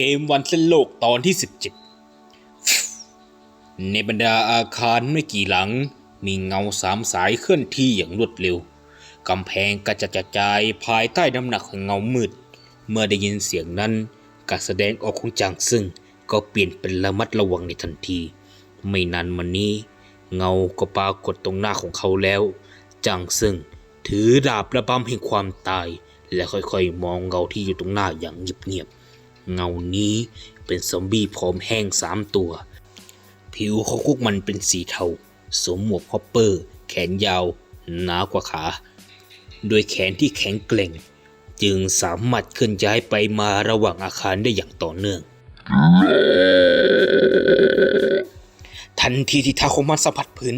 เกมวันเส้นโลกตอนที่ 17 ในบรรดาอาคารไม่กี่หลัง มีเงาสามสายเคลื่อนที่อย่างรวดเร็ว กำแพงกระจัดกระจายภายใต้น้ำหนักของเงามืด เมื่อได้ยินเสียงนั้น การแสดงออกของจางซึ่งก็เปลี่ยนเป็นระมัดระวังในทันที ไม่นานมานี้ เงาก็ปรากฏตรงหน้าของเขาแล้ว จางซึ่งถือดาบระบำแห่งความตาย และค่อยๆ มองเงาที่อยู่ตรงหน้าอย่างเงียบๆ เงานี้เป็นซอมบี้พร้อมแห้งสามตัว ผิวของพวกมันเป็นสีเทาสวมหมวกฮอปเปอร์ แขนยาวหนากว่าขา โดยแขนที่แข็งแกร่ง จึงสามารถเคลื่อนย้ายไปมาระหว่างอาคารได้อย่างต่อเนื่อง ทันทีที่เท้าของมันสัมผัสพื้น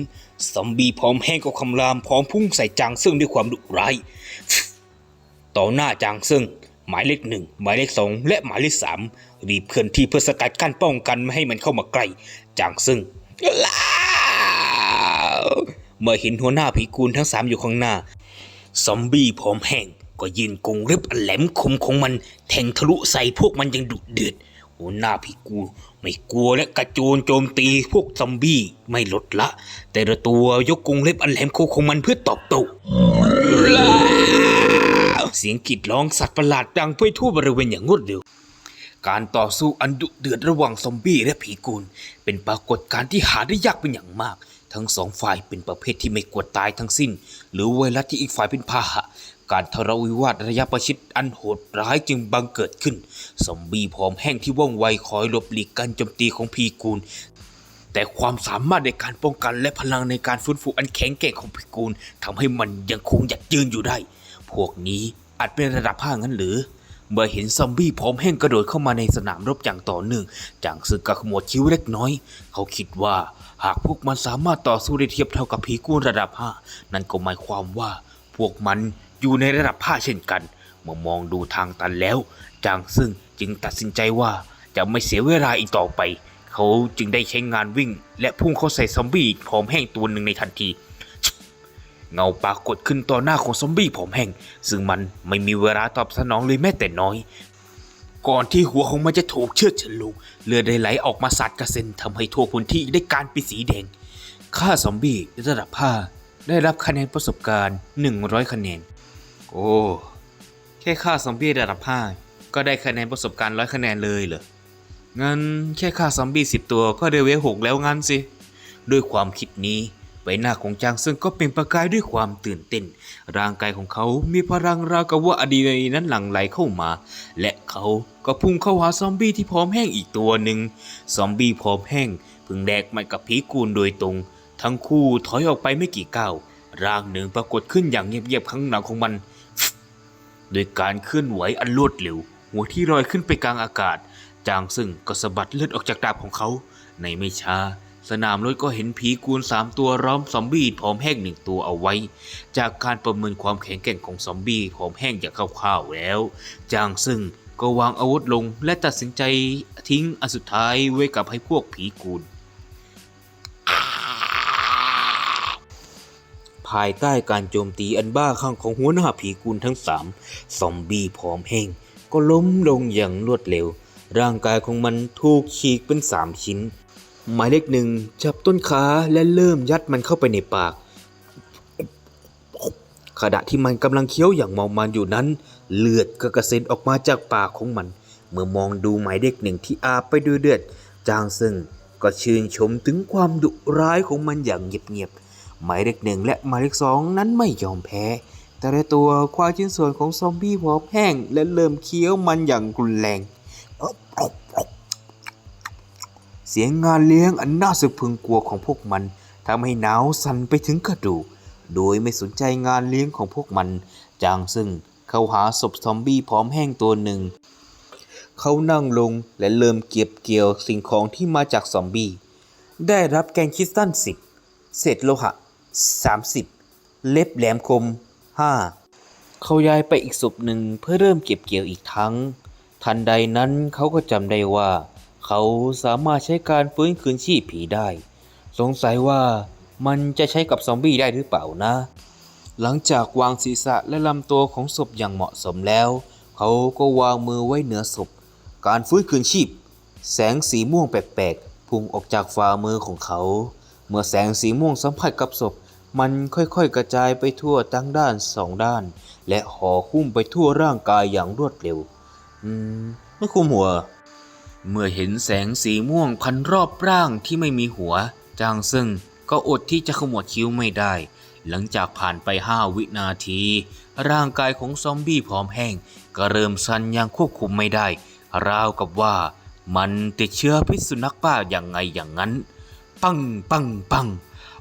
ซอมบี้พร้อมแห้งก็คำรามพร้อมพุ่งใส่จางซึ่งด้วยความดุร้าย ต่อหน้าจางซึ่ง หมายเลขหนึ่งหมายเลขสองและหมายเลขสามรีบเคลื่อนที่เพื่อสกัดกั้นป้องกันไม่ให้มันเข้ามาใกล้จางซึ่งลาเมื่อเห็นหัวหน้าผีกูลทั้งสามอยู่ข้างหน้า ซอมบี้พร้อมแห้งก็ยืนกงเล็บอันแหลมคมของมันแทงทะลุใส่พวกมันอยังดุเดือดหัวหน้าผีกูไม่กลัวและกระโจนโจมตีพวกซอมบี้ไม่ลดละ แต่ละตัวยกกรงเล็บอันแหลมคมของมันเพื่อตอบโต้ เสียงกรีดร้องสัตว์ประหลาดดังไปทั่วบริเวณอย่างรวดเร็ว การต่อสู้อันดุเดือดระหว่างซอมบี้และผีกูล เป็นปรากฏการณ์ที่หาได้ยากเป็นอย่างมาก ทั้งสองฝ่ายเป็นประเภทที่ไม่กลัวตายทั้งสิ้น หรือไวรัสที่อีกฝ่ายเป็นพาหะการทะเลาะวิวาทระยะประชิดอันโหดร้ายจึงบังเกิดขึ้น ซอมบี้พร้อมแห้งที่ว่องไวคอยหลบหลีกการโจมตีของพีกูล แต่ความสามารถในการป้องกันและพลังในการฟื้นฟูอันแข็งแกร่งของพีกูลทำให้มันยังคงหยัดยืนอยู่ได้ พวกนี้อาจเป็นระดับห้างั้นหรือ เมื่อเห็นซอมบี้พร้อมแห้งกระโดดเข้ามาในสนามรบอย่างต่อเนื่องจางซึกกระขมวดคิ้วเล็กน้อย เขาคิดว่าหากพวกมันสามารถต่อสู้ได้เทียบเท่ากับผีกู้ระดับห้านั่นก็หมายความว่าพวกมันอยู่ในระดับห้าเช่นกัน เมื่อมองดูทางตันแล้ว จางซึ่งจึงตัดสินใจว่าจะไม่เสียเวลาอีกต่อไป เขาจึงได้ใช้งานวิ่ง และพุ่งเข้าใส่ซอมบี้พร้อมแห้งตัวหนึ่งในทันที เงาปรากฏขึ้นต่อหน้าของซอมบี้ผมแห้งซึ่งมันไม่มีเวลาตอบสนองเลยแม้แต่น้อย ก่อนที่หัวของมันจะถูกเชือดฉลุเลือดได้ไหลออกมาสาดกระเซ็นทำให้ทั่วพื้นที่ได้การเป็นสีแดงค่าซอมบี้ระดับ5ได้รับคะแนนประสบการณ์ 100 คะแนน โอ้แค่ค่าซอมบี้ระดับ5ก็ได้คะแนนประสบการณ์ร้อยคะแนนเลยเหรองั้นแค่ค่าซอมบี้10ตัวก็ได้เวลหกแล้วงั้นสิ ด้วยความคิดนี้ ใบหน้าของจางซึ่งก็เป็นประกายด้วยความตื่นเต้น ร่างกายของเขามีพลังราวกับว่าอะดรีนาลีนนั้นหลั่งไหลเข้ามา และเขาก็พุ่งเข้าหาซอมบี้ที่พร้อมแห้งอีกตัวหนึ่ง ซอมบี้พร้อมแห้งพึ่งแดกมันกับผีกูลโดยตรง ทั้งคู่ถอยออกไปไม่กี่ก้าวร่างหนึ่งปรากฏขึ้นอย่างเงียบๆข้างหลังของมัน โดยการเคลื่อนไหวอันรวดเร็ว หัวที่ลอยขึ้นไปกลางอากาศ จางซึ่งก็สะบัดเลือดออกจากดาบของเขา ในไม่ช้า สนามรถก็เห็นผีกูลสามตัวร้อมซอมบี้พร้อมแห้งหนึ่งตัวเอาไว้ จากการประเมินความแข็งแกร่งของซอมบี้พร้อมแห้งอย่างคร่าวๆแล้ว จางซึ่งก็วางอาวุธลงและตัดสินใจทิ้งอันสุดท้ายไว้กับให้พวกผีกูลภายใต้การโจมตีอันบ้าคลั่งของหัวหน้าผีกุลทั้งสามซอมบี้พร้อมแห้งก็ล้มลงอย่างรวดเร็ว ร่างกายของมันถูกฉีกเป็นสามชิ้น หมายเลขหนึ่งจับต้นขาและเริ่มยัดมันเข้าไปในปาก ขณะที่มันกำลังเคี้ยวอย่างเมามันอยู่นั้น เลือดก็กระเซ็นออกมาจากปากของมัน เมื่อมองดูหมายเลขหนึ่งที่อาบไปด้วยเลือด จางซึ่งก็ชื่นชมถึงความดุร้ายของมันอย่างเงียบๆหมายเลขหนึ่งและหมายเลขสองนั้นไม่ยอมแพ้ แต่ละตัวคว้าชิ้นส่วนของซอมบี้พอแห้งและเริ่มเคี้ยวมันอย่างรุนแรง เสียงงานเลี้ยงอันน่าสะพึงกลัวของพวกมันทำให้หนาวสั่นไปถึงกระดูก โดยไม่สนใจงานเลี้ยงของพวกมัน จางซึ่งเข้าหาศพซอมบี้พร้อมแห้งตัวหนึ่ง เขานั่งลงและเริ่มเก็บเกี่ยวสิ่งของที่มาจากซอมบี้ ได้รับแกนคริสตัลสิบเศษโลหะ 30 เล็บแหลมคม 5 เขาย้ายไปอีกศพหนึ่งเพื่อเริ่มเก็บเกี่ยวอีกครั้ง ทันใดนั้นเขาก็จำได้ว่า เขาสามารถใช้การฟื้นคืนชีพผีได้ สงสัยว่ามันจะใช้กับซอมบี้ได้หรือเปล่านะ หลังจากวางศีรษะและลำตัวของศพอย่างเหมาะสมแล้ว เขาก็วางมือไว้เหนือศพ การฟื้นคืนชีพ แสงสีม่วงแปลกๆพุ่งออกจากฝ่ามือของเขา เมื่อแสงสีม่วงสัมผัสกับศพมันค่อยๆ กระจายไปทั่วทั้งด้านสองด้าน และห่อหุ้มไปทั่วร่างกายอย่างรวดเร็ว อืม ไม่คุมหัว เมื่อเห็นแสงสีม่วงพันรอบร่างที่ไม่มีหัว จางซึ่งก็อดที่จะขมวดคิ้วไม่ได้ หลังจากผ่านไปห้าวินาที ร่างกายของซอมบี้ผอมแห้ง ก็เริ่มสั่นอย่างควบคุมไม่ได้ ราวกับว่ามันติดเชื้อพิษสุนัขบ้าอย่างไงอย่างนั้น ปังปังปัง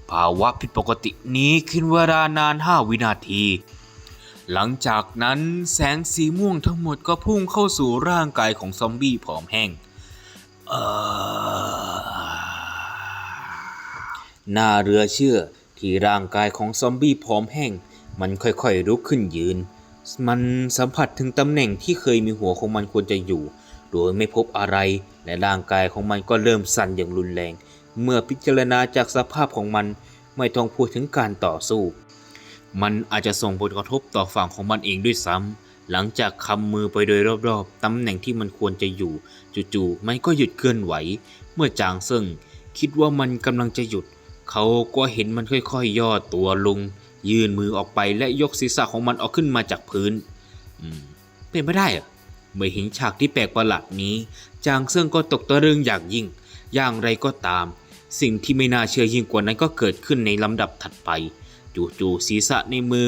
ภาวะผิดปกตินี้ขึ้นเวลานานห้าวินาที หลังจากนั้นแสงสีม่วงทั้งหมดก็พุ่งเข้าสู่ร่างกายของซอมบี้ผอมแห้ง เอ่อน่าเรือเชื่อที่ร่างกายของซอมบี้ผอมแห้ง มันค่อยๆลุกขึ้นยืน มันสัมผัสถึงตำแหน่งที่เคยมีหัวของมันควรจะอยู่ โดยไม่พบอะไร และร่างกายของมันก็เริ่มสั่นอย่างรุนแรง เมื่อพิจารณาจากสภาพของมันไม่ต้องพูดถึงการต่อสู้ มันอาจจะส่งผลกระทบต่อฝั่งของมันเองด้วยซ้ำ หลังจากคำมือไปโดยรอบๆตำแหน่งที่มันควรจะอยู่ จู่ๆมันก็หยุดเคลื่อนไหว เมื่อจางเซิงคิดว่ามันกำลังจะหยุด เขาก็เห็นมันค่อยๆย่อตัวลง ยื่นมือออกไปและยกศีรษะของมันออกขึ้นมาจากพื้นเป็นไม่ได้เหรอเมื่อเห็นฉากที่แปลกประหลาดนี้ จางเซิงก็ตกตะลึงอย่างยิ่ง อย่างไรก็ตาม สิ่งที่ไม่น่าเชื่อยิ่งกว่านั้นก็เกิดขึ้นในลำดับถัดไป จู่ๆศีรษะในมือ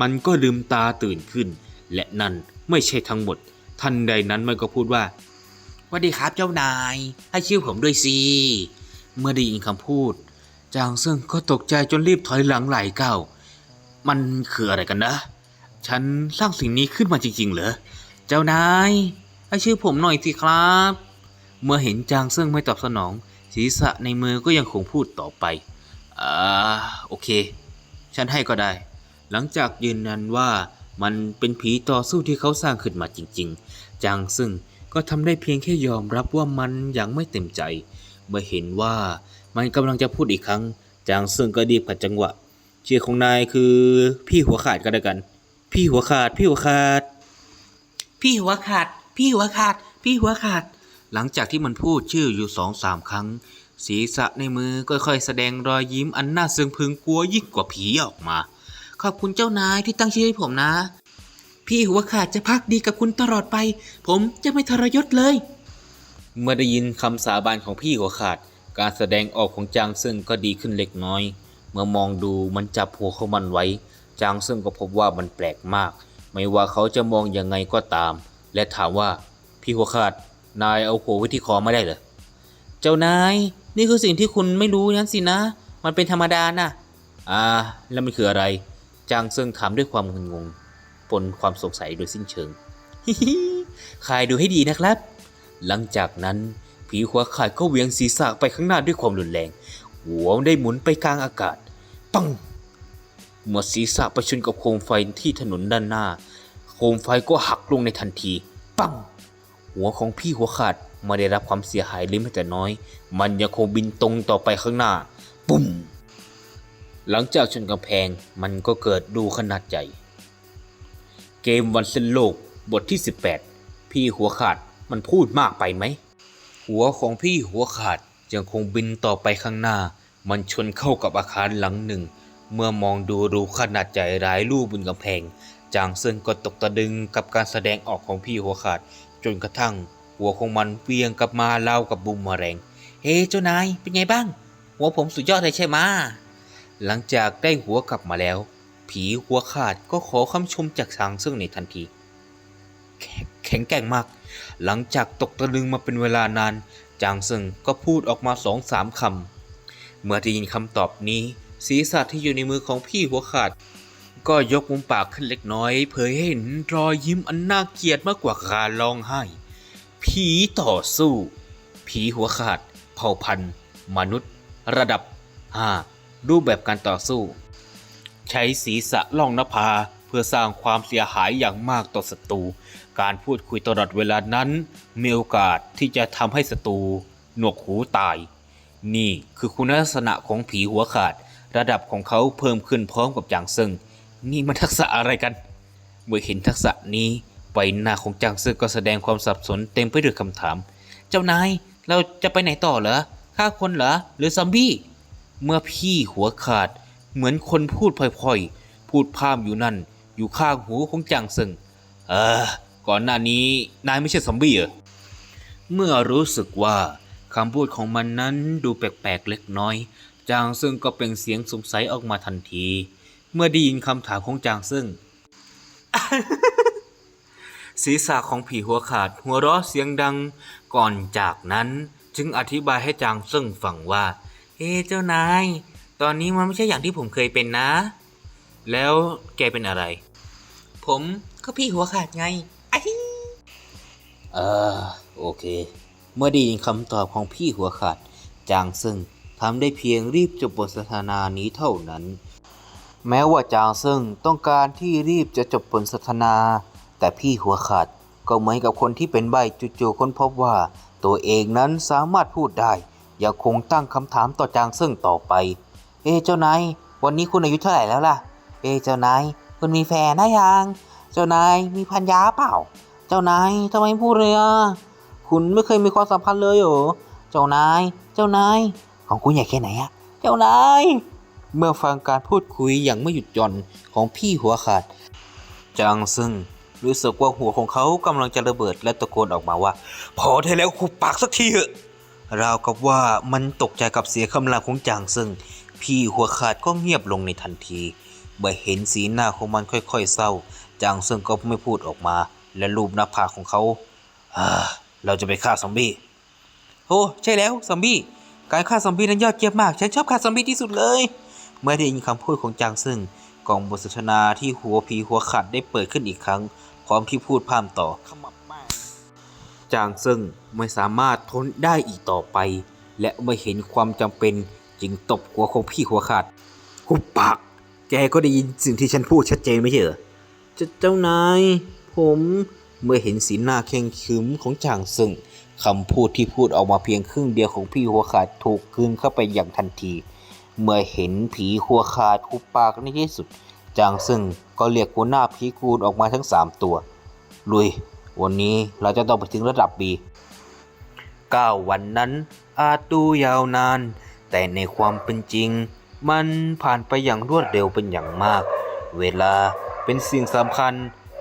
มันก็ลืมตาตื่นขึ้น และนั่นไม่ใช่ทั้งหมด ทันใดนั้นมันก็พูดว่าสวัสดีครับเจ้านาย ให้ชื่อผมด้วยสิ เมื่อได้ยินคำพูด จางเซิงก็ตกใจจนรีบถอยหลังหลายก้าวมันคืออะไรกันนะ ฉันสร้างสิ่งนี้ขึ้นมาจริง ๆ เหรอ เจ้านาย ให้ชื่อผมหน่อยสิครับ เมื่อเห็นจางเซิงไม่ตอบสนอง ศีรษะในมือก็ยังคงพูดต่อไป อ่า โอเค ฉันให้ก็ได้ หลังจากยืนยันว่า มันเป็นผีต่อสู้ที่เขาสร้างขึ้นมาจริง ๆ จางซึ่งก็ทำได้เพียงแค่ยอมรับว่ามันยังไม่เต็มใจ เมื่อเห็นว่ามันกำลังจะพูดอีกครั้ง จางซึ่งก็ดีบขัดจังหวะชื่อของนายคือพี่หัวขาดก็แล้วกัน พี่หัวขาด พี่หัวขาด พี่หัวขาด พี่หัวขาด พี่หัวขาด หลังจากที่มันพูดชื่ออยู่สองสามครั้ง ศีรษะในมือก็ค่อยๆแสดงรอยยิ้มอันน่าซึ้งพึงกลัวยิ่งกว่าผีออกมา ขอบคุณเจ้านายที่ตั้งชื่อให้ผมนะ พี่หัวขาดจะพักดีกับคุณตลอดไป ผมจะไม่ทรยศเลย เมื่อได้ยินคำสาบานของพี่หัวขาด การแสดงออกของจางซึ่งก็ดีขึ้นเล็กน้อย เมื่อมองดูมันจับหัวของมันไว้ จางซึ่งก็พบว่ามันแปลกมาก ไม่ว่าเขาจะมองยังไงก็ตาม และถามว่าพี่หัวขาด นายเอาหัวไว้ที่คอไม่ได้เหรอเจ้านายนี่คือสิ่งที่คุณไม่รู้นั้นสินะ มันเป็นธรรมดานะอ่า แล้วมันคืออะไร จางเซิงถามด้วยความงงๆปนความสงสัยโดยสิ้นเชิงฮิฮิคายดูให้ดีนะครับ หลังจากนั้นผีหัวขาดก็เวียงศีรษะไปข้างหน้าด้วยความรุนแรง หัวได้หมุนไปกลางอากาศ ปังเมื่อศีรษะไปชนกับโคมไฟที่ถนนด้านหน้า โคมไฟก็หักลงในทันที ปัง หัวของพี่หัวขาดไม่ได้รับความเสียหายเลยแม้แต่น้อย มันยังคงบินตรงต่อไปข้างหน้า ปุ้ม หลังจากชนกำแพงมันก็เกิดดูขนาดใหญ่ เกมวันเส้นโลกบทที่ 18 พี่หัวขาดมันพูดมากไปไหม หัวของพี่หัวขาดยังคงบินต่อไปข้างหน้า มันชนเข้ากับอาคารหลังหนึ่ง เมื่อมองดูรูขนาดใหญ่หลายรูปบนกำแพง จางเซินก็ตกตะดึงกับการแสดงออกของพี่หัวขาด จนกระทั่ง หัวของมันเวียงกลับมาเล่ากับบูมมอแรง เฮ้เจ้านายเป็นไงบ้าง หัวผมสุดยอดเลยใช่ไหม หลังจากได้หัวกลับมาแล้ว ผีหัวขาดก็ขอคำชมจากจางเซิงในทันทีแข็งแข็งแกร่งมาก หลังจากตกตะลึงมาเป็นเวลานาน จางเซิงก็พูดออกมาสองสามคำ เมื่อได้ยินคำตอบนี้ ศีรษะที่อยู่ในมือของพี่หัวขาด ก็ยกมุมปากขึ้นเล็กน้อย เผยให้เห็นรอยยิ้มอันน่าเกลียดมากกว่าการร้องไห้ ผีต่อสู้ ผีหัวขาด เผ่าพันธุ์ มนุษย์ ระดับ5 รูปแบบการต่อสู้ ใช้ศีรษะล่องนภาเพื่อสร้างความเสียหายอย่างมากต่อศัตรู การพูดคุยตลอดเวลานั้น มีโอกาสที่จะทำให้ศัตรูหนวกหูตาย นี่คือคุณลักษณะของผีหัวขาด ระดับของเขาเพิ่มขึ้นพร้อมกับจางเซิงนี่มันทักษะอะไรกัน เมื่อเห็นทักษะนี้ใบหน้าของจางซึ่งก็แสดงความสับสนเต็มไปด้วยคำถาม เจ้านายเราจะไปไหนต่อเหรอฆ่าคนเหรอหรือซอมบี้ เมื่อพี่หัวขาด เหมือนคนพูดพล่อยๆ พูดพร่ำอยู่นั่น อยู่ข้างหูของจางซึงเออ ก่อนหน้านี้นายไม่ใช่ซอมบี้เหรอ เมื่อรู้สึกว่าคำพูดของมันนั้นดูแปลกๆเล็กน้อย จางซึ่งก็เปล่งเสียงสงสัยออกมาทันที เมื่อได้ยินคำถามของจางซึ่ง ศีรษะของผีหัวขาดหัวเราะเสียงดัง ก่อนจากนั้นจึงอธิบายให้จางซึ่งฟังว่า เฮ้เจ้านาย ตอนนี้มันไม่ใช่อย่างที่ผมเคยเป็นนะ แล้วแกเป็นอะไร ผมก็พี่หัวขาดไงไอ้เออโอเค เมื่อได้ยินคำตอบของพี่หัวขาด จางซึ่งทำได้เพียงรีบจบบทสนทนานี้เท่านั้น แม้ว่าจางซึ่งต้องการที่รีบจะจบบทสนทนา แต่พี่หัวขาดก็เหมือนกับคนที่เป็นใบจู่ๆค้นพบว่า ตัวเองนั้นสามารถพูดได้ ยังคงตั้งคำถามต่อจางซึ่งต่อไป เอเจ้านายวันนี้คุณอายุเท่าไหร่แล้วล่ะ เอเจ้านายคุณมีแฟนนะยัง เจ้านายมีพันยาเปล่า เจ้านายทำไมพูดเลยอะคุณไม่เคยมีความสัมพันธ์เลยเหรอ เจ้านาย เจ้านาย ของคุณใหญ่แค่ไหนอะเจ้านาย เมื่อฟังการพูดคุยอย่างไม่หยุดหย่อนของพี่หัวขาด จางซึ่งรู้สึกว่าหัวของเขากำลังจะระเบิดและตะโกนออกมาว่า พอได้แล้วคุบปากสักทีเถอะ ราวกับว่ามันตกใจกับเสียงคำรามของจางซึ่ง พี่หัวขาดก็เงียบลงในทันทีเมื่อเห็นสีหน้าของมันค่อยๆเศร้า จางซึ่งก็ไม่พูดออกมา และรูปหน้าผากของเขาอ่าเราจะไปฆ่าซอมบี้โอ้ใช่แล้วซอมบี้การฆ่าซอมบี้นั้นยอดเยี่ยมมาก ฉันชอบฆ่าซอมบี้ที่สุดเลย เมื่อได้ยินคำพูดของจางซึ่งกล่องบทสนทนาที่หัวผีหัวขาดได้เปิดขึ้นอีกครั้ง พร้อมที่พูดพร่ำต่อ จางซึ่งไม่สามารถทนได้อีกต่อไป และเมื่อเห็นความจำเป็นจึงตบหัวของพี่หัวขาดหุบปากแกก็ได้ยินสิ่งที่ฉันพูดชัดเจนไม่ใช่เหรอเจเจ้านาย ผมเมื่อเห็นสีหน้าเข่งขรึมของจางซึ่งคำพูดที่พูดออกมาเพียงครึ่งเดียวของพี่หัวขาดถูกกลืนเข้าไปอย่างทันที เมื่อเห็นผีหัวขาดหุบปากในที่สุด จางซึ่งก็เรียกหัวหน้าผีกูลออกมาทั้งสามตัว ลุย วันนี้เราจะต้องไปถึงระดับบีเก้าวันนั้นอาจดูยาวนาน แต่ในความเป็นจริง มันผ่านไปอย่างรวดเร็วเป็นอย่างมาก เวลาเป็นสิ่งสำคัญ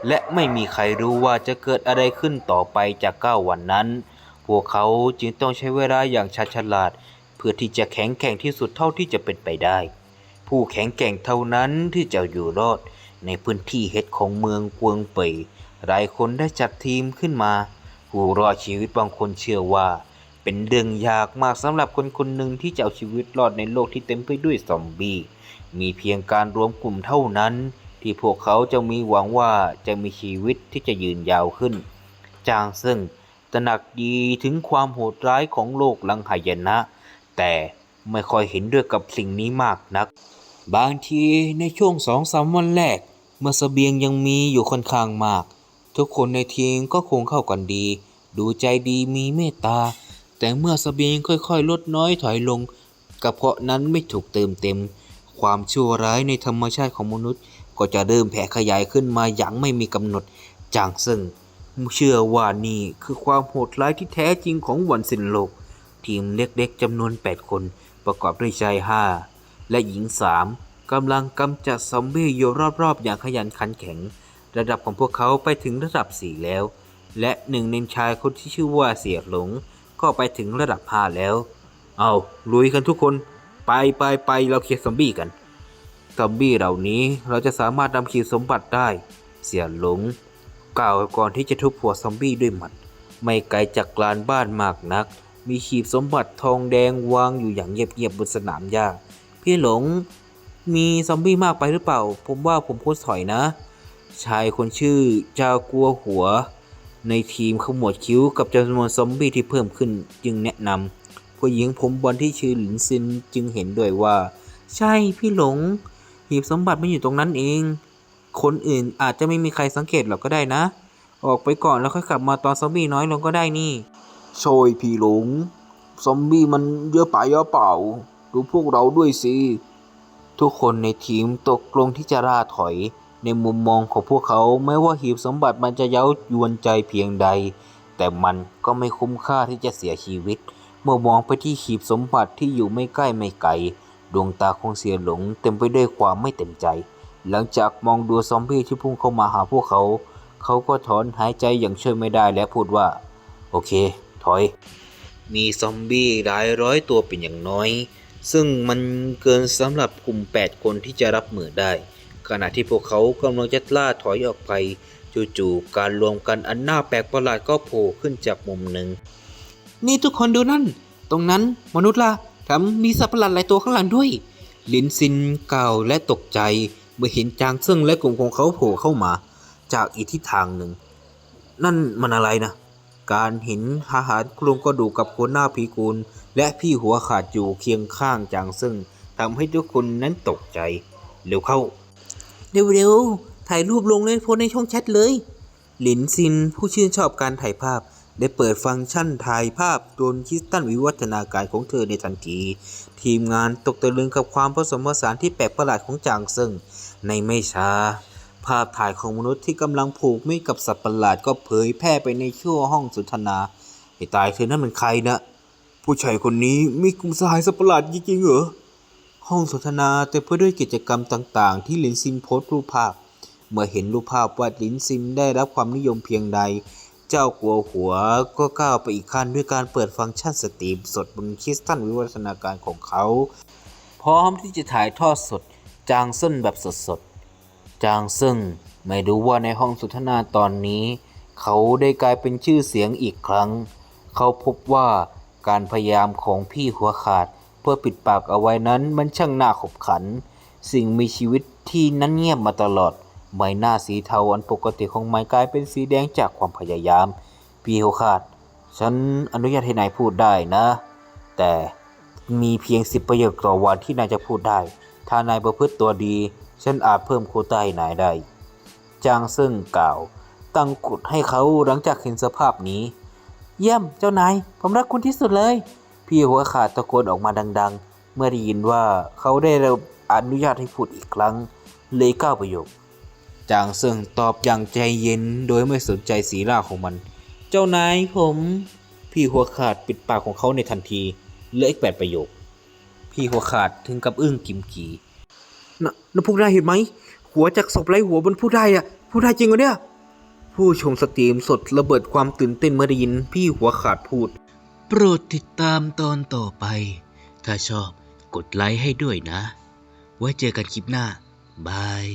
และไม่มีใครรู้ว่าจะเกิดอะไรขึ้นต่อไปจากเก้าวันนั้น พวกเขาจึงต้องใช้เวลาอย่างชาญฉลาด เพื่อที่จะแข็งแกร่งที่สุดเท่าที่จะเป็นไปได้ ผู้แข็งแกร่งเท่านั้นที่จะอยู่รอด ในพื้นที่เฮ็ดของเมืองกวงเป่ยหลายคนได้จัดทีมขึ้นมา ผู้รอดชีวิตบางคนเชื่อว่า เป็นเรื่องยากมากสำหรับคนคนหนึ่งที่จะเอาชีวิตรอดในโลกที่เต็มไปด้วยซอมบี้มีเพียงการรวมกลุ่มเท่านั้น ที่พวกเขาจะมีหวังว่าจะมีชีวิตที่จะยืนยาวขึ้น จางซึ่งตระหนักดีถึงความโหดร้ายของโลกลังหายนะ แต่ไม่ค่อยเห็นด้วยกับสิ่งนี้มากนัก บางทีในช่วงสองสามวันแรก เมื่อเสบียงยังมีอยู่ค่อนข้างมาก ทุกคนในทีมก็คงเข้ากันดี ดูใจดีมีเมตตา แต่เมื่อเสบียงค่อยๆ ลดน้อยถอยลงกระเพาะนั้นไม่ถูกเติมเต็ม ความชั่วร้ายในธรรมชาติของมนุษย์ ก็จะเริ่มแผ่ขยายขึ้นมาอย่างไม่มีกำหนดจางซึ่ง เชื่อว่านี่คือความโหดร้ายที่แท้จริงของวันสิ้นโลก ทีมเล็กๆจำนวน 8 คนประกอบด้วยชาย 5 และหญิง 3 กำลังกำจัดซอมบี้อยู่รอบๆ อย่างขยันขันแข็ง ระดับของพวกเขาไปถึงระดับ 4 แล้ว และหนึ่งในชายคนที่ชื่อว่าเสียหลง ก็ไปถึงระดับ 5 แล้ว เอาลุยกันทุกคน ไปไปไปเราเคลียร์ซอมบี้กันซอมบี้เหล่านี้เราจะสามารถนำขีดสมบัติได้ เสียหลง กล่าวก่อนที่จะทุบหัวซอมบี้ด้วยหมัด ไม่ไกลจากลานบ้านมากนัก มีขีดสมบัติทองแดงวางอยู่อย่างเงียบๆบนสนามหญ้าพี่หลง มีซอมบี้มากไปหรือเปล่า ผมว่าผมควรถอยนะ ชายคนชื่อจากัวหัว ในทีมขมวดคิ้วกับจำนวนซอมบี้ที่เพิ่มขึ้นจึงแนะนำผู้หญิงผมบอลที่ชื่อหลินซินจึงเห็นด้วยว่า ใช่พี่หลง หีบสมบัติมันอยู่ตรงนั้นเอง คนอื่นอาจจะไม่มีใครสังเกตหรอกก็ได้นะ ออกไปก่อนแล้วค่อยกลับมาตอนซอมบี้น้อยลงก็ได้นี่โชยพี่หลง ซอมบี้มันเยอะไปเยอะเปล่า ดูพวกเราด้วยสิ ทุกคนในทีมตกลงที่จะล่าถอย ในมุมมองของพวกเขาแม้ว่าหีบสมบัติมันจะเย้ายวนใจเพียงใด แต่มันก็ไม่คุ้มค่าที่จะเสียชีวิต เมื่อมองไปที่หีบสมบัติที่อยู่ไม่ใกล้ไม่ไกลดวงตาของเสียหลงเต็มไปด้วยความไม่เต็มใจ หลังจากมองดูซอมบี้ที่พุ่งเข้ามาหาพวกเขา เขาก็ถอนหายใจอย่างช่วยไม่ได้และพูดว่า โอเค ถอย มีซอมบี้หลายร้อยตัวเป็นอย่างน้อย ซึ่งมันเกินสำหรับกลุ่ม 8 คนที่จะรับมือได้ ขณะที่พวกเขากำลังจะล่าถอยออกไป จู่ๆการรวมกันอันน่าแปลกประหลาดก็โผล่ขึ้นจากมุมหนึ่ง นี่ทุกคนดูนั่น ตรงนั้นมนุษย์ล่ะแถมมีสัตว์ประหลาดหลายตัวข้างหลังด้วย ลินซินกล่าวและตกใจเมื่อเห็นจางซิ่งและกลุ่มของเขาโผล่เข้ามา จากอีกทิศทางหนึ่ง นั่นมันอะไรนะ การเห็นทหารโครงกระดูกกับคนหน้าพีกูล และพี่หัวขาดอยู่เคียงข้างจางซึ่งทำให้ทุกคนนั้นตกใจ เร็วเข้า เร็วๆ ถ่ายรูปลงเลยโพสในช่องแชทเลย หลินซินผู้ชื่นชอบการถ่ายภาพ ได้เปิดฟังก์ชันถ่ายภาพโดนคิสตันวิวัฒนาการของเธอในทันที ทีมงานตกตะลึงกับความผสมผสานที่แปลกประหลาดของจางซึ่งในไม่ช้า ภาพถ่ายของมนุษย์ที่กำลังผูกมิตรกับสัตว์ประหลาดก็เผยแพร่ไปในชั่วห้องสนทนาไอ้ตายเธอนั่นมันใครนะ ผู้ชายคนนี้มีกลุ่มสหายสัตว์ประหลาดจริงๆเหรอ ห้องสนทนาเต็มไปด้วยกิจกรรมต่างๆ ที่ลินซินโพสต์รูปภาพ เมื่อเห็นรูปภาพว่าลินซินได้รับความนิยมเพียงใด เจ้ากัวหัวก็ก้าวไปอีกขั้นด้วยการเปิดฟังก์ชันสตรีมสดบนคิสตันวิวัฒนาการของเขา พร้อมที่จะถ่ายทอดสดจางส้นแบบสดๆ จางซึ่งไม่รู้ว่าในห้องสนทนาตอนนี้ เขาได้กลายเป็นชื่อเสียงอีกครั้ง เขาพบว่าการพยายามของพี่หัวขาด เพื่อปิดปากเอาไว้นั้นมันช่างน่าขบขัน สิ่งมีชีวิตที่นั้นเงียบมาตลอด ใบหน้าสีเทาอันปกติของมันกลายเป็นสีแดงจากความพยายาม พี่หัวขาด ฉันอนุญาตให้นายพูดได้นะ แต่มีเพียงสิบประโยคต่อวันที่นายจะพูดได้ ถ้านายประพฤติตัวดี ฉันอาจเพิ่มโคต้าให้นายได้ จางซึ่งกล่าว ตั้งกุดให้เขาหลังจากเห็นสภาพนี้ เยี่ยมเจ้านาย ผมรักคุณที่สุดเลย พี่หัวขาดตะโกนออกมาดัง ๆ เมื่อได้ยินว่าเขาได้รับอนุญาตให้พูดอีกครั้ง เลยก้าวประโยค จางเซิงตอบอย่างใจเย็นโดยไม่สนใจสีหน้าของมัน เจ้านายผม พี่หัวขาดปิดปากของเขาในทันทีเหลืออีกแปดประโยค พี่หัวขาดถึงกับอึ้งกิมกี นะนะพวกนายเห็นไหม หัวจากศพไร้หัวบนผู้ได้อะผู้ได้จริงเหรอเนี่ย ผู้ชมสตรีมสดระเบิดความตื่นเต้นเมื่อได้ยินพี่หัวขาดพูด โปรดติดตามตอนต่อไป ถ้าชอบกดไลค์ให้ด้วยนะ ไว้เจอกันคลิปหน้า บาย